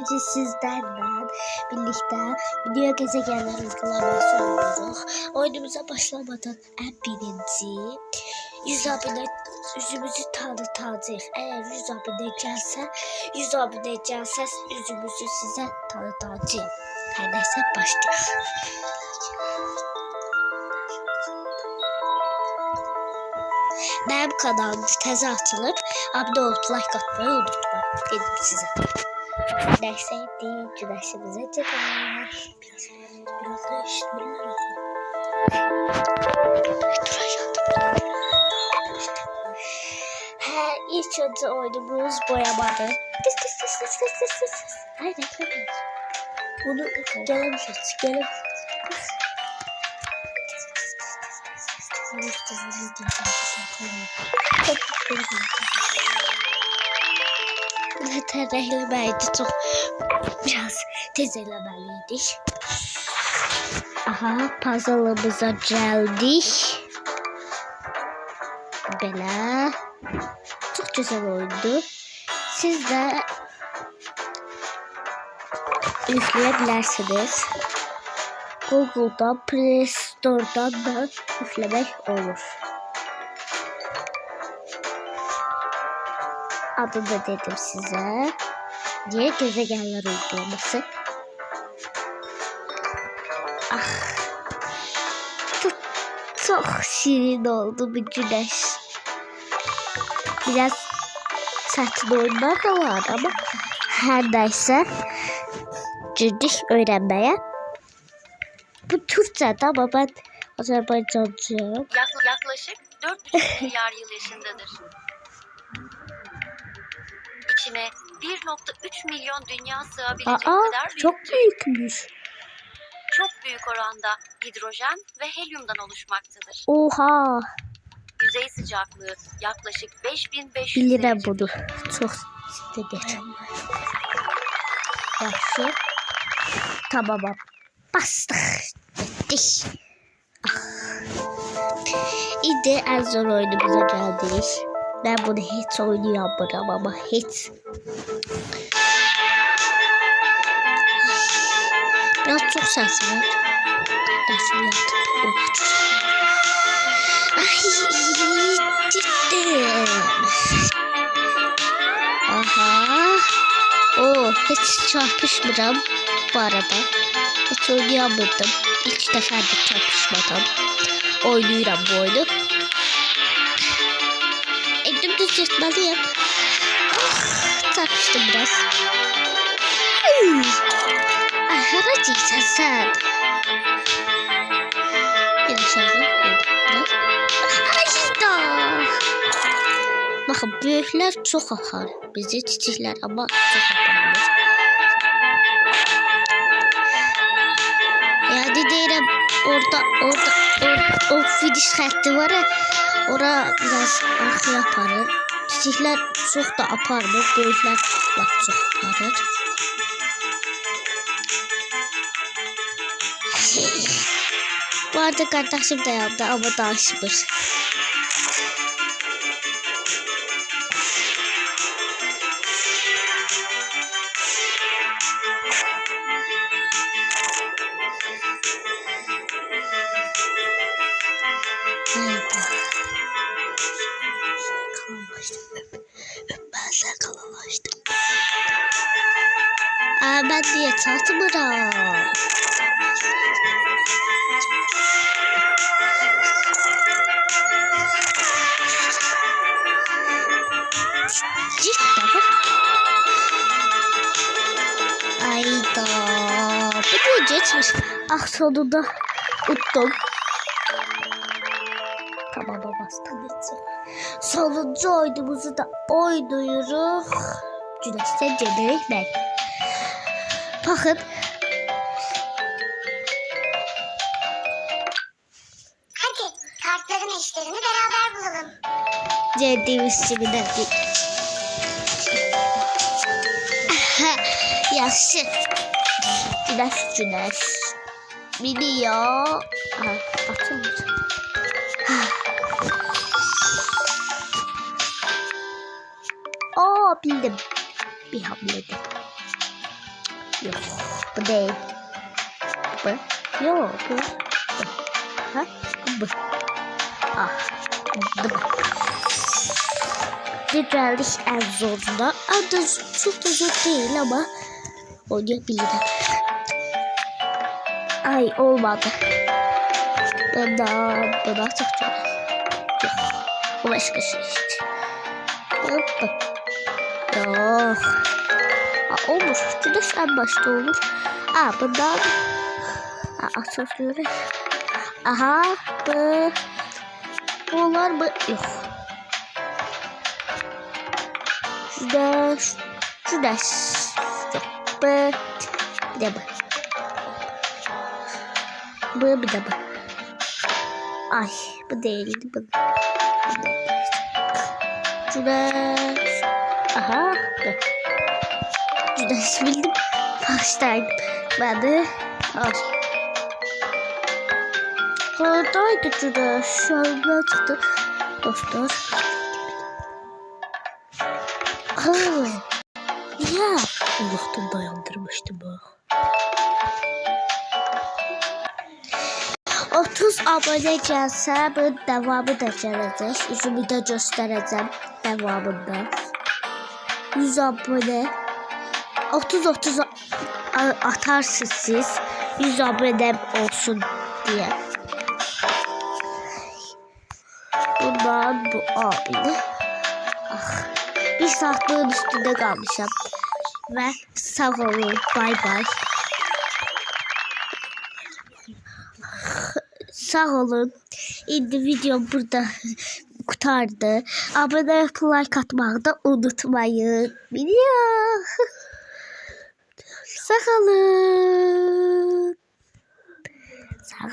Bugün sizlerle birlikte video gezegenler uygulaması oynuyoruz. Oyunumuza başlamadan en birinci 100 abone yüzümüzü tanıtacağız. Eğer 100 abone gelse 100 abone gelse yüzümüzü size tanıtacağım. Her neyse başlayalım. Benim kanalım teze atılır. Abone olup like atmayı unutma. Dedim size. Neyse değil. Güneşimize çıkar. Biraz, biraz da işitmeler olsun. He, ilk önce oyunumuz boyamadı. Tıs tıs tıs tıs tıs tıs tıs tıs. Aynen. Bunu gelemişiz. Gelemişiz. Zaten rehlemeydi çok biraz tezelemeliydik. Aha puzzle'ımıza geldik. Böyle. Çok güzel oyundu. Siz de yükleyebilirsiniz. Google'dan, Play Store'dan da yüklemek olur. Adını dedim size. Diye gezegenler uygulaması. Ah. Çok, çok şirin oldu bu güneş. Biraz saçma oyunlar da var ama her neyse girdik öğrenmeye. Bu Türkçe'de ama ben Azerbaycancıyım. Yak- yaklaşık 4,5 milyar yıl yaşındadır. İçine 1.3 milyon dünya sığabilecek Aa kadar büyüktür. çok büyükmüş. Çok büyük oranda hidrojen ve helyumdan oluşmaktadır. Oha. Yüzey sıcaklığı yaklaşık 5500 Bilirim derece. bunu. Çok size geçen. Yaxşı. Tamam. Bastık. Bittik. Ah. İndi en zor oyunumuza geldik. Ben bunu hiç oynayamıyorum ama hiç. Biraz çok ses var. Dersimi yaptım. Oh, çok Ay, gittim. Aha. Oo, hiç çarpışmıram bu arada. Hiç oynayamadım. İlk defa da çarpışmadan oynuyorum bu oyunu. Dümdüz yırtmalıyım. Ah, çarpıştım biraz. Haracıysan sen. Bir aşağı, biraz. Ayda. Bakın büyükler çok akar. Bizi çiçekler ama çok akarlar. Yani deyirəm orada orada orada o finish xətti var ora biraz arxaya aparır. Çiçeklər çox da aparmır. Böyüklər lap çox aparır. Bu arada kardeşim de yandı ama danışmır. Ben diye tatmıram. Cidden. Ayda. Bu niye geçmiş? Ah sonunda uttum. Tamam bastım bitti. Sonuncu oyunumuzu da oynuyoruz. Güneşten generik ben. Bakın. Hadi kartların eşlerini beraber bulalım. Cendiğimiz gibi de. Yaşı. Güneş güneş. Biliyor. Aha, atılmış. Aa bildim. Bir hamlede. Yok. Bu değil. Bu. Yok. Bu. Ha? Bu. Ah. Bu. Bir geldik en zorunda. Adı çok da zor değil ama oynayabilirim. Ay olmadı. Ben daha buna takacağım. Yok. Bu başka şey işte. Hoppa. Yok. Aa, olur. Güneş en başta olur. Aa bundan. Aa asansörü. Aha. Bu. Bunlar mı? Yok. Şurada. Şurada. Yok. Bu. Bir de bu. Bu bir de bu. Ay bu değildi bu. Şurada. Aha. Bu. Şurada bildim. Baştaydım. Ben de. Ay. Oradaydı şurada. Şu anda çıktı. Dostlar. Aa. Ya. Allah'tan dayandırmıştım bu. 30 abone gelse bu devamı da gelecek. Yüzümü de göstereceğim devamında. 100 abone 30 30 atarsınız siz. 100 abone olsun diye. Bundan bu abini. Ah, bir saatin üstünde kalmışım. Ve sağ olun. Bay bay. Sağ olun. Şimdi video burada kurtardı. Abone olup like atmayı da unutmayın. Biliyor. Olun.